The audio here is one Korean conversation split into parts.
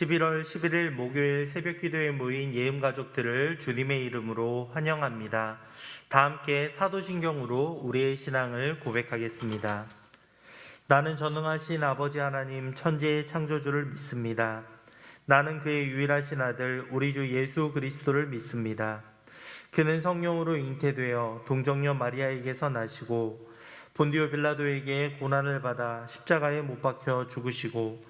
11월 11일 목요일 새벽 기도에 모인 예음 가족들을 주님의 이름으로 환영합니다. 다 함께 사도신경으로 우리의 신앙을 고백하겠습니다. 나는 전능하신 아버지 하나님 천지의 창조주를 믿습니다. 나는 그의 유일하신 아들 우리 주 예수 그리스도를 믿습니다. 그는 성령으로 잉태되어 동정녀 마리아에게서 나시고 본디오 빌라도에게 고난을 받아 십자가에 못 박혀 죽으시고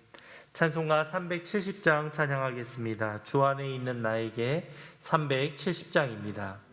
찬송가 370장 찬양하겠습니다. 주 안에 있는 나에게 370장입니다.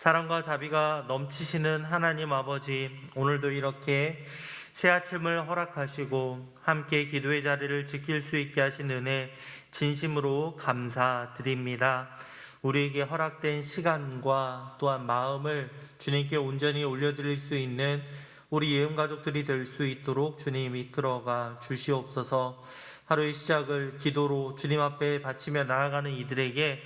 사랑과 자비가 넘치시는 하나님 아버지, 오늘도 이렇게 새 아침을 허락하시고 함께 기도의 자리를 지킬 수 있게 하신 은혜 진심으로 감사드립니다. 우리에게 허락된 시간과 또한 마음을 주님께 온전히 올려드릴 수 있는 우리 예음 가족들이 될 수 있도록 주님 이끌어가 주시옵소서. 하루의 시작을 기도로 주님 앞에 바치며 나아가는 이들에게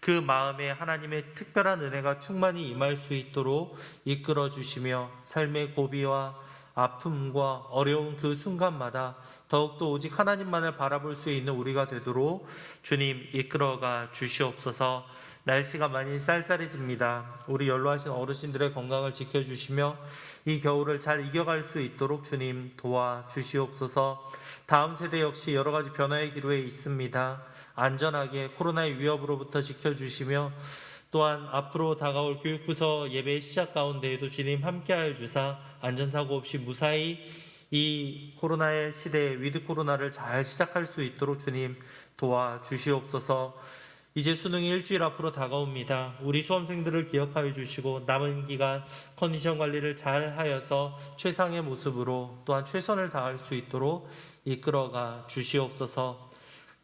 그 마음에 하나님의 특별한 은혜가 충만히 임할 수 있도록 이끌어 주시며 삶의 고비와 아픔과 어려운 그 순간마다 더욱더 오직 하나님만을 바라볼 수 있는 우리가 되도록 주님 이끌어가 주시옵소서. 날씨가 많이 쌀쌀해집니다. 우리 연로하신 어르신들의 건강을 지켜주시며 이 겨울을 잘 이겨갈 수 있도록 주님 도와 주시옵소서. 다음 세대 역시 여러 가지 변화의 기로에 있습니다. 안전하게 코로나의 위협으로부터 지켜주시며 또한 앞으로 다가올 교육부서 예배 시작 가운데에도 주님 함께하여 주사 안전사고 없이 무사히 이 코로나의 시대에 위드 코로나를 잘 시작할 수 있도록 주님 도와주시옵소서. 이제 수능이 일주일 앞으로 다가옵니다. 우리 수험생들을 기억하여 주시고 남은 기간 컨디션 관리를 잘 하여서 최상의 모습으로 또한 최선을 다할 수 있도록 이끌어가 주시옵소서.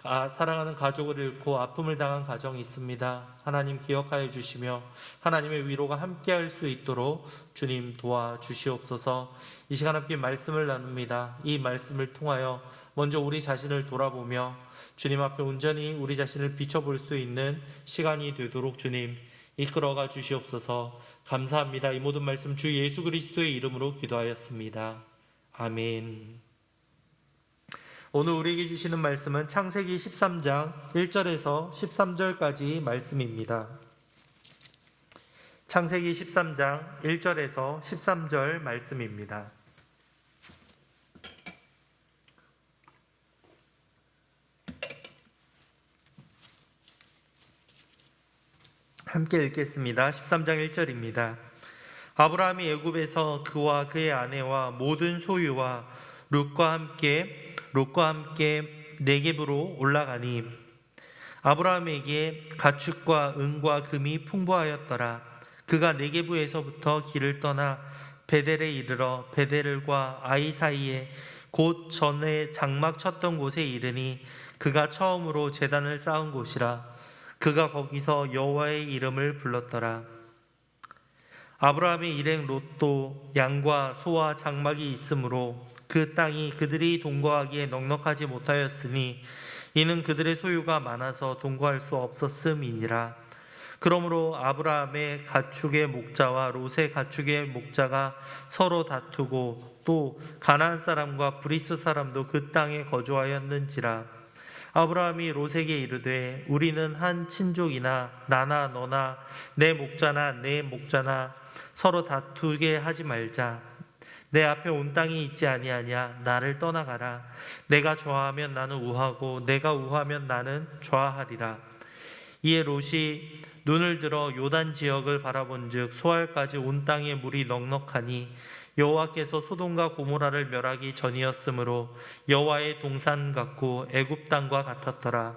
아, 사랑하는 가족을 잃고 아픔을 당한 가정이 있습니다. 하나님 기억하여 주시며 하나님의 위로가 함께할 수 있도록 주님 도와 주시옵소서. 이 시간 함께 말씀을 나눕니다. 이 말씀을 통하여 먼저 우리 자신을 돌아보며 주님 앞에 온전히 우리 자신을 비춰볼 수 있는 시간이 되도록 주님 이끌어가 주시옵소서. 감사합니다. 이 모든 말씀 주 예수 그리스도의 이름으로 기도하였습니다. 아멘. 오늘 우리에게 주시는 말씀은 창세기 13장 1절에서 13절까지 말씀입니다. 창세기 13장 1절에서 13절 말씀입니다. 함께 읽겠습니다. 13장 1절입니다. 아브라함이 애굽에서 그와 그의 아내와 모든 소유와 룻과 함께 롯과 함께 네겝으로 올라가니 아브라함에게 가축과 은과 금이 풍부하였더라. 그가 네겝에서부터 길을 떠나 베델에 이르러 베델과 아이 사이에 곧 전에 장막 쳤던 곳에 이르니 그가 처음으로 제단을 쌓은 곳이라. 그가 거기서 여호와의 이름을 불렀더라. 아브라함의 일행 롯도 양과 소와 장막이 있으므로 그 땅이 그들이 동거하기에 넉넉하지 못하였으니 이는 그들의 소유가 많아서 동거할 수 없었음이니라. 그러므로 아브라함의 가축의 목자와 롯의 가축의 목자가 서로 다투고 또 가나안 사람과 브리스 사람도 그 땅에 거주하였는지라. 아브라함이 롯에게 이르되 우리는 한 친족이나 나나 너나 내 목자나 내 목자나 서로 다투게 하지 말자. 내 앞에 온 땅이 있지 아니하냐? 나를 떠나가라. 내가 좋아하면 나는 우하고 내가 우하면 나는 좋아하리라. 이에 롯이 눈을 들어 요단 지역을 바라본즉 소알까지 온 땅에 물이 넉넉하니 여호와께서 소돔과 고모라를 멸하기 전이었으므로 여호와의 동산 같고 애굽 땅과 같았더라.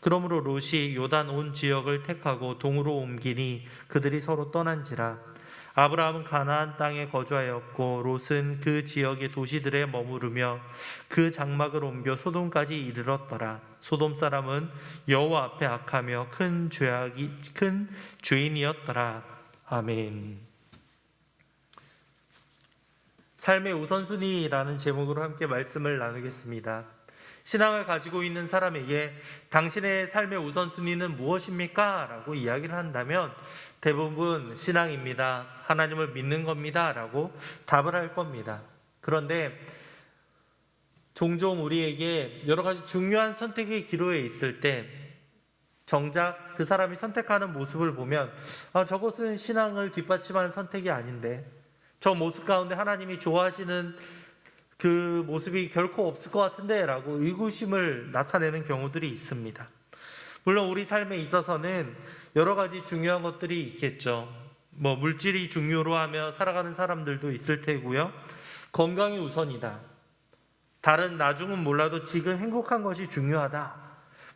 그러므로 롯이 요단 온 지역을 택하고 동으로 옮기니 그들이 서로 떠난지라 아브라함은 가나안 땅에 거주하였고 롯은 그 지역의 도시들에 머무르며 그 장막을 옮겨 소돔까지 이르렀더라. 소돔 사람은 여호와 앞에 악하며 큰 죄악이 큰 죄인이었더라. 아멘. 삶의 우선순위라는 제목으로 함께 말씀을 나누겠습니다. 신앙을 가지고 있는 사람에게 당신의 삶의 우선순위는 무엇입니까? 라고 이야기를 한다면 대부분 신앙입니다. 하나님을 믿는 겁니다. 라고 답을 할 겁니다. 그런데 종종 우리에게 여러 가지 중요한 선택의 기로에 있을 때 정작 그 사람이 선택하는 모습을 보면 아, 저것은 신앙을 뒷받침한 선택이 아닌데 저 모습 가운데 하나님이 좋아하시는 그 모습이 결코 없을 것 같은데 라고 의구심을 나타내는 경우들이 있습니다. 물론 우리 삶에 있어서는 여러 가지 중요한 것들이 있겠죠. 뭐 물질이 중요로 하며 살아가는 사람들도 있을 테고요. 건강이 우선이다. 다른 나중은 몰라도 지금 행복한 것이 중요하다.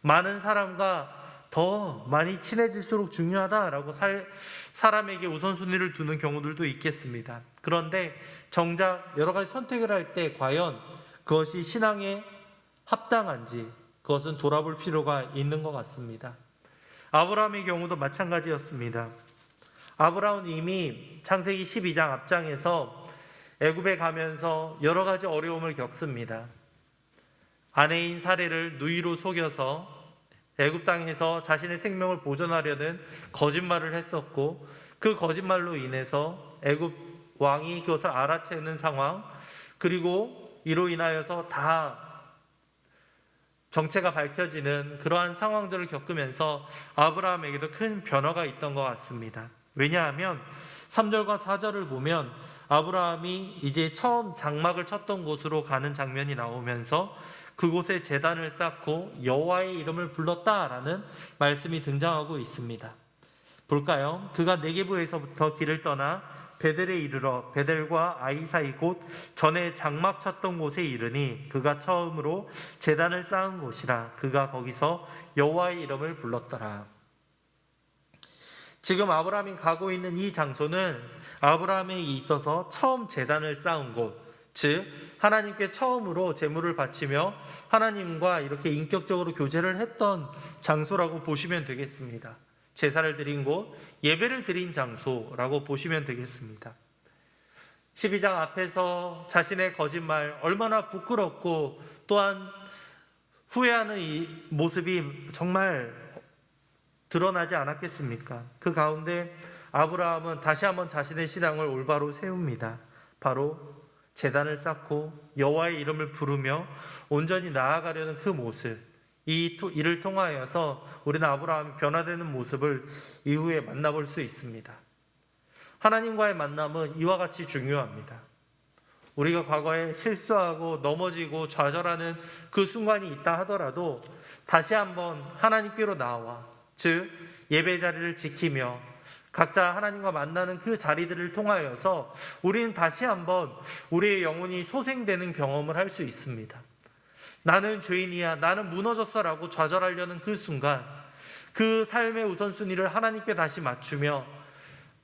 많은 사람과 더 많이 친해질수록 중요하다라고 살, 사람에게 우선순위를 두는 경우들도 있겠습니다. 그런데 정작 여러 가지 선택을 할 때 과연 그것이 신앙에 합당한지 그것은 돌아볼 필요가 있는 것 같습니다. 아브라함의 경우도 마찬가지였습니다. 아브라함은 이미 창세기 12장 앞장에서 애굽에 가면서 여러 가지 어려움을 겪습니다. 아내인 사례를 누이로 속여서 애굽 땅에서 자신의 생명을 보존하려는 거짓말을 했었고 그 거짓말로 인해서 애굽 왕이 그것을 알아채는 상황 그리고 이로 인하여서 다 정체가 밝혀지는 그러한 상황들을 겪으면서 아브라함에게도 큰 변화가 있던 것 같습니다. 왜냐하면 3절과 4절을 보면 아브라함이 이제 처음 장막을 쳤던 곳으로 가는 장면이 나오면서 그곳에 제단을 쌓고 여호와의 이름을 불렀다라는 말씀이 등장하고 있습니다. 볼까요? 그가 네게부에서부터 길을 떠나 베델에 이르러 베델과 아이 사이 곧 전에 장막 쳤던 곳에 이르니 그가 처음으로 제단을 쌓은 곳이라 그가 거기서 여호와의 이름을 불렀더라. 지금 아브라함이 가고 있는 이 장소는 아브라함에 있어서 처음 제단을 쌓은 곳, 즉 하나님께 처음으로 제물을 바치며 하나님과 이렇게 인격적으로 교제를 했던 장소라고 보시면 되겠습니다. 제사를 드린 곳, 예배를 드린 장소라고 보시면 되겠습니다. 12장 앞에서 자신의 거짓말 얼마나 부끄럽고 또한 후회하는 이 모습이 정말 드러나지 않았겠습니까? 그 가운데 아브라함은 다시 한번 자신의 신앙을 올바로 세웁니다. 바로 제단을 쌓고 여호와의 이름을 부르며 온전히 나아가려는 그 모습. 이 토- 이를 통하여서 우리는 아브라함이 변화되는 모습을 이후에 만나볼 수 있습니다. 하나님과의 만남은 이와 같이 중요합니다. 우리가 과거에 실수하고 넘어지고 좌절하는 그 순간이 있다 하더라도 다시 한번 하나님께로 나와 즉 예배 자리를 지키며 각자 하나님과 만나는 그 자리들을 통하여서 우리는 다시 한번 우리의 영혼이 소생되는 경험을 할 수 있습니다. 나는 죄인이야, 나는 무너졌어 라고 좌절하려는 그 순간 그 삶의 우선순위를 하나님께 다시 맞추며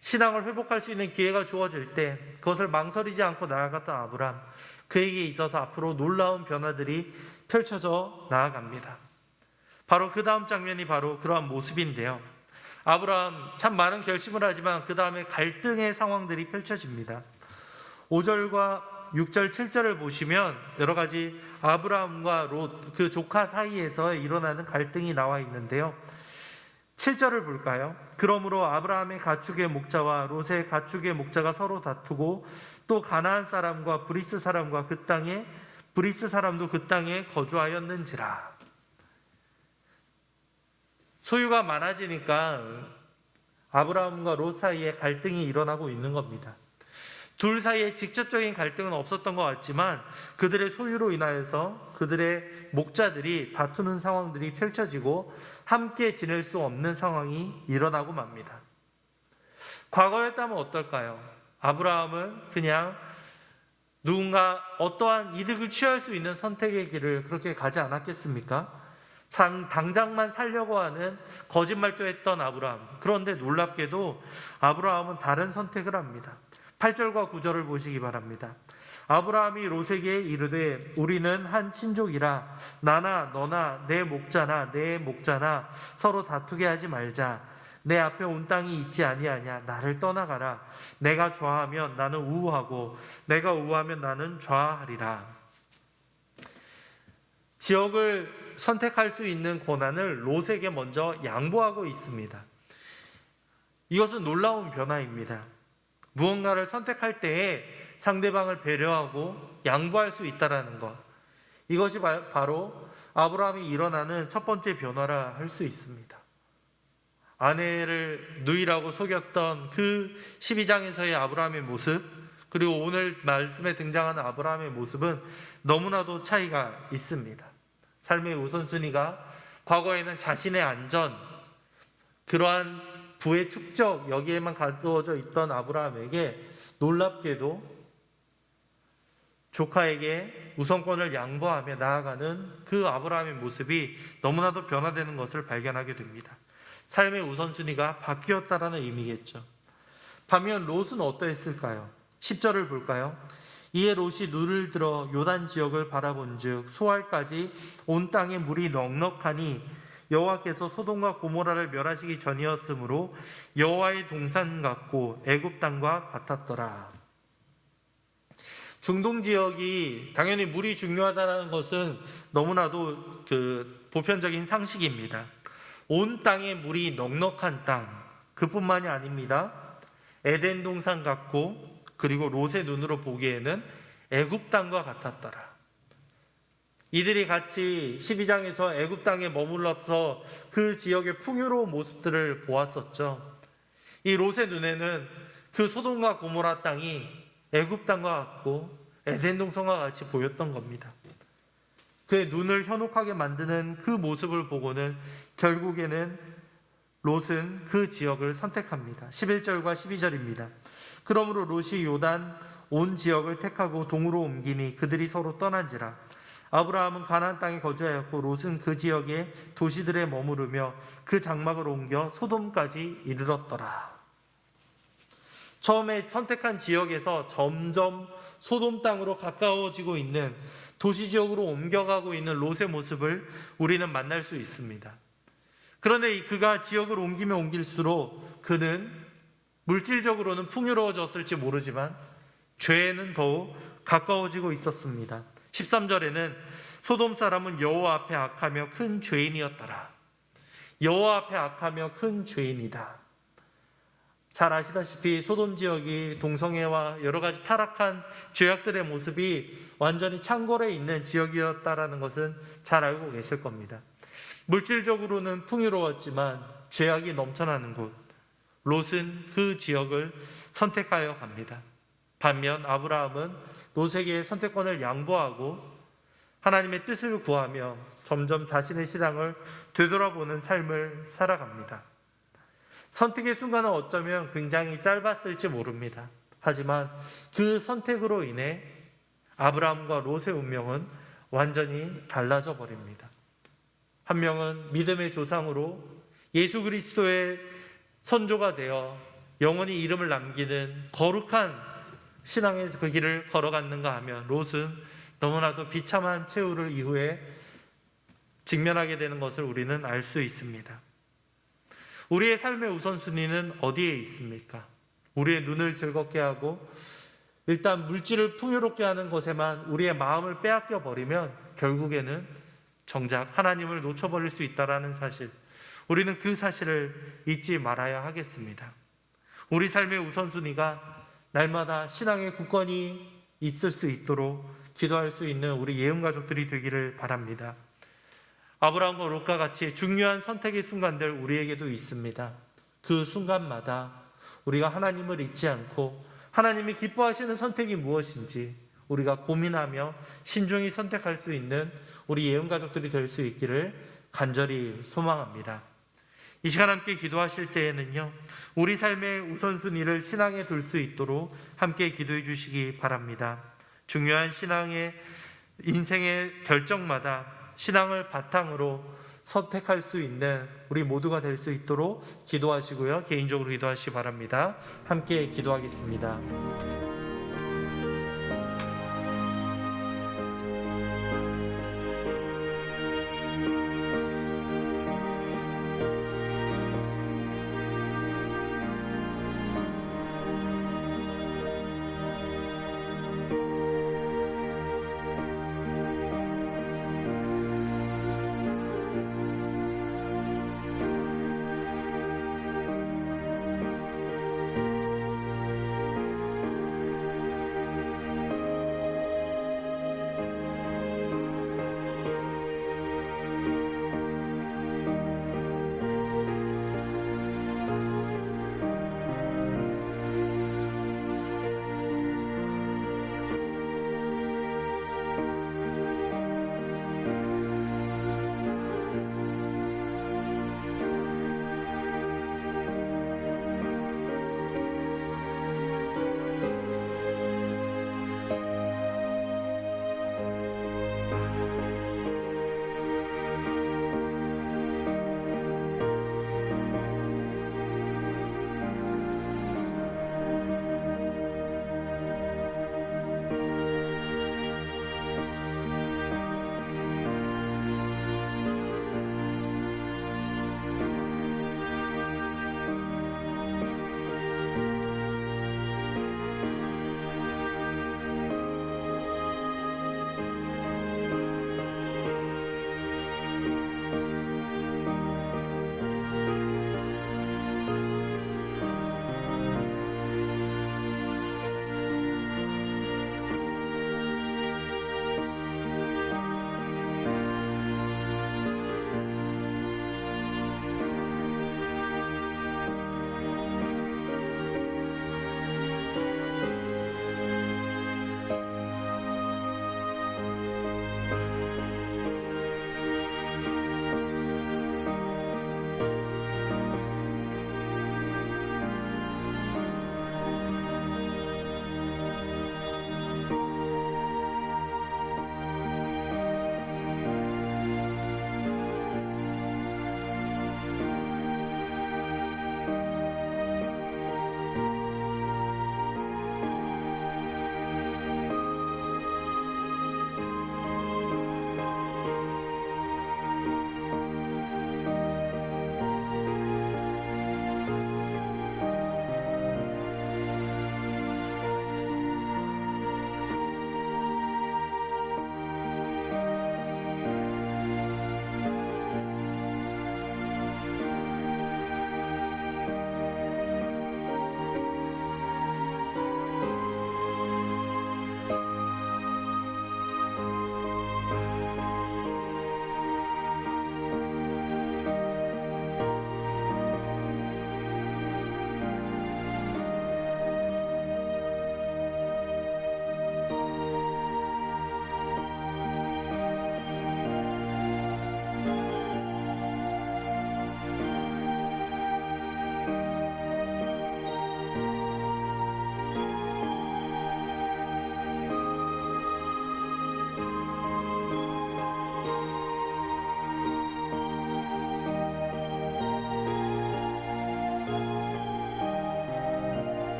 신앙을 회복할 수 있는 기회가 주어질 때 그것을 망설이지 않고 나아갔던 아브람 그에게 있어서 앞으로 놀라운 변화들이 펼쳐져 나아갑니다. 바로 그 다음 장면이 바로 그러한 모습인데요. 아브라함 참 많은 결심을 하지만 그 다음에 갈등의 상황들이 펼쳐집니다. 5절과 6절, 7절을 보시면 여러 가지 아브라함과 롯 그 조카 사이에서 일어나는 갈등이 나와 있는데요. 7절을 볼까요? 그러므로 아브라함의 가축의 목자와 롯의 가축의 목자가 서로 다투고 또 가나안 사람과 브리스 사람과 그 땅에 브리스 사람도 그 땅에 거주하였는지라. 소유가 많아지니까 아브라함과 롯 사이에 갈등이 일어나고 있는 겁니다. 둘 사이에 직접적인 갈등은 없었던 것 같지만 그들의 소유로 인하여서 그들의 목자들이 다투는 상황들이 펼쳐지고 함께 지낼 수 없는 상황이 일어나고 맙니다. 과거였다면 어떨까요? 아브라함은 그냥 누군가 어떠한 이득을 취할 수 있는 선택의 길을 그렇게 가지 않았겠습니까? 장, 당장만 살려고 하는 거짓말도 했던 아브라함. 그런데 놀랍게도 아브라함은 다른 선택을 합니다. 8절과 9절을 보시기 바랍니다. 아브라함이 롯에게 이르되 우리는 한 친족이라 나나 너나 내 목자나 내 목자나 서로 다투게 하지 말자. 내 앞에 온 땅이 있지 아니하냐 나를 떠나가라. 내가 좌하면 나는 우하고 내가 우하면 나는 좌하리라. 지역을 선택할 수 있는 권한을 롯에게 먼저 양보하고 있습니다. 이것은 놀라운 변화입니다. 무언가를 선택할 때에 상대방을 배려하고 양보할 수 있다라는 것. 이것이 바- 바로 아브라함이 일어나는 첫 번째 변화라 할 수 있습니다. 아내를 누이라고 속였던 그 12장에서의 아브라함의 모습, 그리고 오늘 말씀에 등장하는 아브라함의 모습은 너무나도 차이가 있습니다. 삶의 우선순위가 과거에는 자신의 안전, 그러한 부의 축적 여기에만 가두어져 있던 아브라함에게 놀랍게도 조카에게 우선권을 양보하며 나아가는 그 아브라함의 모습이 너무나도 변화되는 것을 발견하게 됩니다. 삶의 우선순위가 바뀌었다라는 의미겠죠. 반면 롯은 어떠했을까요? 10절을 볼까요? 이에 롯이 눈을 들어 요단 지역을 바라본즉 소알까지 온 땅에 물이 넉넉하니 여호와께서 소돔과 고모라를 멸하시기 전이었으므로 여호와의 동산 같고 애굽 땅과 같았더라. 중동 지역이 당연히 물이 중요하다는 것은 너무나도 그 보편적인 상식입니다. 온 땅에 물이 넉넉한 땅 그뿐만이 아닙니다. 에덴 동산 같고 그리고 롯의 눈으로 보기에는 애굽 땅과 같았더라. 이들이 같이 12장에서 애굽 땅에 머물러서 그 지역의 풍요로운 모습들을 보았었죠. 이 롯의 눈에는 그 소돔과 고모라 땅이 애굽 땅과 같고 에덴 동산과 같이 보였던 겁니다. 그의 눈을 현혹하게 만드는 그 모습을 보고는 결국에는 롯은 그 지역을 선택합니다. 11절과 12절입니다. 그러므로 롯이 요단 온 지역을 택하고 동으로 옮기니 그들이 서로 떠난지라. 아브라함은 가나안 땅에 거주하였고 롯은 그 지역의 도시들에 머무르며 그 장막을 옮겨 소돔까지 이르렀더라. 처음에 선택한 지역에서 점점 소돔 땅으로 가까워지고 있는 도시 지역으로 옮겨가고 있는 롯의 모습을 우리는 만날 수 있습니다. 그런데 이 그가 지역을 옮기면 옮길수록 그는 물질적으로는 풍요로워졌을지 모르지만 죄에는 더욱 가까워지고 있었습니다. 13절에는 소돔 사람은 여호와 앞에 악하며 큰 죄인이었더라. 여호와 앞에 악하며 큰 죄인이다. 잘 아시다시피 소돔 지역이 동성애와 여러 가지 타락한 죄악들의 모습이 완전히 창궐해 있는 지역이었다라는 것은 잘 알고 계실 겁니다. 물질적으로는 풍요로웠지만 죄악이 넘쳐나는 곳 롯은 그 지역을 선택하여 갑니다. 반면 아브라함은 롯에게 선택권을 양보하고 하나님의 뜻을 구하며 점점 자신의 신앙을 되돌아보는 삶을 살아갑니다. 선택의 순간은 어쩌면 굉장히 짧았을지 모릅니다. 하지만 그 선택으로 인해 아브라함과 롯의 운명은 완전히 달라져 버립니다. 한 명은 믿음의 조상으로 예수 그리스도의 선조가 되어 영원히 이름을 남기는 거룩한 신앙의 그 길을 걸어갔는가 하면 롯은 너무나도 비참한 최후를 이후에 직면하게 되는 것을 우리는 알 수 있습니다. 우리의 삶의 우선순위는 어디에 있습니까? 우리의 눈을 즐겁게 하고 일단 물질을 풍요롭게 하는 것에만 우리의 마음을 빼앗겨 버리면 결국에는 정작 하나님을 놓쳐버릴 수 있다라는 사실. 우리는 그 사실을 잊지 말아야 하겠습니다. 우리 삶의 우선순위가 날마다 신앙의 굳건히 있을 수 있도록 기도할 수 있는 우리 예언 가족들이 되기를 바랍니다. 아브라함과 롯과 같이 중요한 선택의 순간들 우리에게도 있습니다. 그 순간마다 우리가 하나님을 잊지 않고 하나님이 기뻐하시는 선택이 무엇인지 우리가 고민하며 신중히 선택할 수 있는 우리 예언 가족들이 될 수 있기를 간절히 소망합니다. 이 시간 함께 기도하실 때에는요, 우리 삶의 우선순위를 신앙에 둘 수 있도록 함께 기도해 주시기 바랍니다. 중요한 신앙의 인생의 결정마다 신앙을 바탕으로 선택할 수 있는 우리 모두가 될 수 있도록 기도하시고요. 개인적으로 기도하시기 바랍니다. 함께 기도하겠습니다.